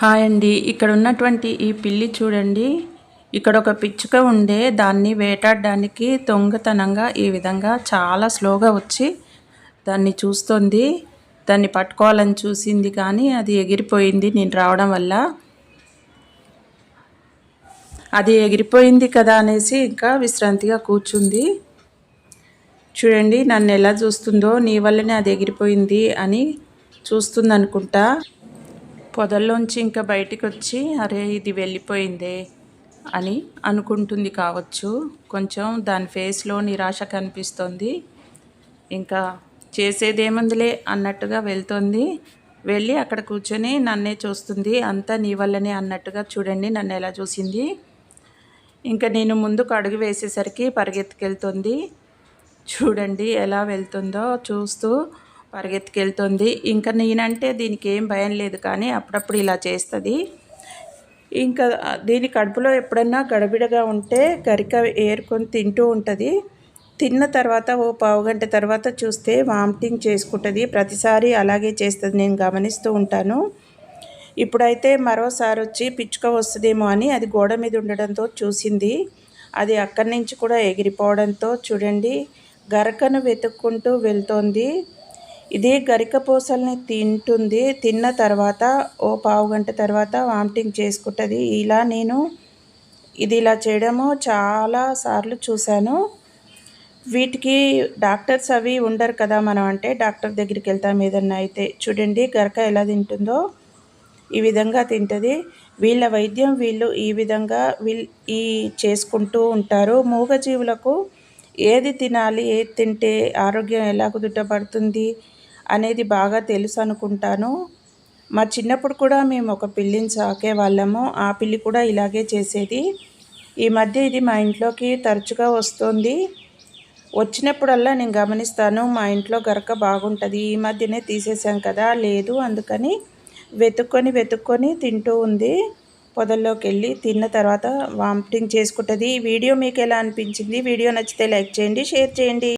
Hi అండి. ఇక్కడ ఉన్నటువంటి ఈ పిల్లి చూడండి. ఇక్కడ ఒక పిచ్చుక ఉండే. దాన్ని వేటాడడానికి దొంగతనంగా ఈ విధంగా చాలా స్లోగా వచ్చి దాన్ని చూస్తుంది. దాన్ని పట్టుకోవాలని చూసింది కానీ అది ఎగిరిపోయింది. నేను రావడం వల్ల అది ఎగిరిపోయింది కదా అనేసి ఇంకా విశ్రాంతిగా కూర్చుంది. చూడండి నన్ను ఎలా చూస్తుందో నీ వల్లనే అది ఎగిరిపోయింది అని చూస్తుంది అనుకుంటా పొదల్లోంచి ఇంకా బయటికి వచ్చి అరే ఇది వెళ్ళిపోయిందే అని అనుకుంటుంది కావచ్చు. కొంచెం దాని ఫేస్లో నిరాశ కనిపిస్తుంది. ఇంకా చేసేదేముందిలే అన్నట్టుగా వెళ్తుంది. వెళ్ళి అక్కడ కూర్చొని నన్నే చూస్తుంది. అంతా నీ వల్లనే అన్నట్టుగా చూడండి నన్ను ఎలా చూసింది. ఇంకా నేను ముందుకు అడుగు వేసేసరికి పరిగెత్తుకెళ్తుంది. చూడండి ఎలా వెళ్తుందో చూస్తూ పరిగెత్తుకెళ్తుంది. ఇంకా నేనంటే దీనికి ఏం భయం లేదు కానీ అప్పుడప్పుడు ఇలా చేస్తుంది. ఇంకా దీని కడుపులో ఎప్పుడన్నా గడబిడగా ఉంటే గరిక ఏరుకొని తింటూ ఉంటుంది. తిన్న తర్వాత ఓ పావు గంట తర్వాత చూస్తే వామిటింగ్ చేసుకుంటుంది. ప్రతిసారి అలాగే చేస్తుంది. నేను గమనిస్తూ ఉంటాను. ఇప్పుడైతే మరోసారి వచ్చి పిచ్చుక వస్తుందేమో అని అది గోడ మీద ఉండడంతో చూసింది. అది అక్కడి నుంచి కూడా ఎగిరిపోవడంతో చూడండి గరకను వెతుక్కుంటూ వెళ్తోంది. ఇది గరిక పూసల్ని తింటుంది తిన్న తర్వాత ఓ పావు గంట తర్వాత వామిటింగ్ చేసుకుంటుంది. ఇలా నేను ఇది ఇలా చేయడము చాలా సార్లు చూశాను. వీటికి డాక్టర్స్ అవి ఉండరు కదా మనం అంటే డాక్టర్ దగ్గరికి వెళ్తాం ఏదన్నా అయితే. చూడండి గరక ఎలా తింటుందో ఈ విధంగా తింటుంది. వీళ్ళ వైద్యం వీళ్ళు ఈ విధంగా వీళ్ళు ఈ చేసుకుంటూ ఉంటారు. మూగజీవులకు ఏది తినాలి ఏది తింటే ఆరోగ్యం ఎలా కుదుటపడుతుంది అనేది బాగా తెలుసు అనుకుంటాను. మా చిన్నప్పుడు కూడా మేము ఒక పిల్లిని సాకే వాళ్ళము. ఆ పిల్లి కూడా ఇలాగే చేసేది. ఈ మధ్య ఇది మా ఇంట్లోకి తరచుగా వస్తుంది. వచ్చినప్పుడల్లా నేను గమనిస్తాను మా ఇంట్లో గరక బాగుంటుంది. ఈ మధ్యనే తీసేసాం కదా లేదు అందుకని వెతుక్కొని వెతుక్కొని తింటూ ఉంది. పొదల్లోకి వెళ్ళి తిన్న తర్వాత వామిటింగ్ చేసుకుంటుంది. ఈ వీడియో మీకు ఎలా అనిపించింది? వీడియో నచ్చితే లైక్ చేయండి షేర్ చేయండి.